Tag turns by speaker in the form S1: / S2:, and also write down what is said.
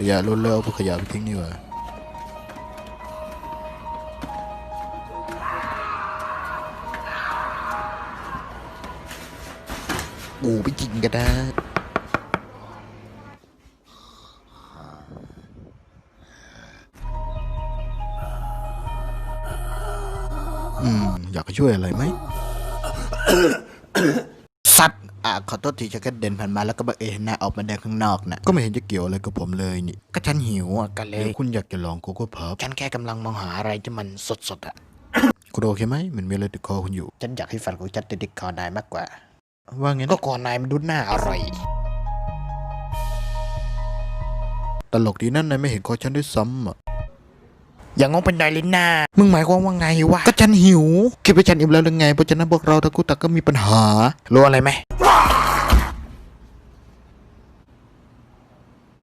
S1: ขยะล้นแล้วเอาพวกขยะไปทิ้งดีกว่ากูไปกินก็ได้อืม อยากช่วยอะไรไหม สัตว์ อะขอโทษทีฉันก็เดินผ่านมาแล้วก็บังเอิญเห็นนายออกมาเดินข้างนอกนะก็ไม่เห็นจะเกี่ยวอะไรกับผมเลยนี่ ก็ฉันหิวอะก็เลยคุณอยากจะลองโกโก้พับฉันแค่กำลังมองหาอะไรที่มันสดๆอะ คุณโอเคไหมมันมีอะไรติดคอคุณอยู่ ฉันอยากให้ฟันของฉันติดคอนายมากกว่า ว่าไงก็คอนายมันดูน่าอร่อย ตลกดีนั่นนายไม่เห็นคอฉันด้วยซ้ำอะ อย่างงงเป็นนายลินนามึงหมายความว่าไงวะ ก็ฉันหิว คิดว่าฉันอิ่มแล้วหรือไง เพราะฉะนั้นพวกเราทั้งคู่ต่างก็มีปัญหา รู้อะไรไหม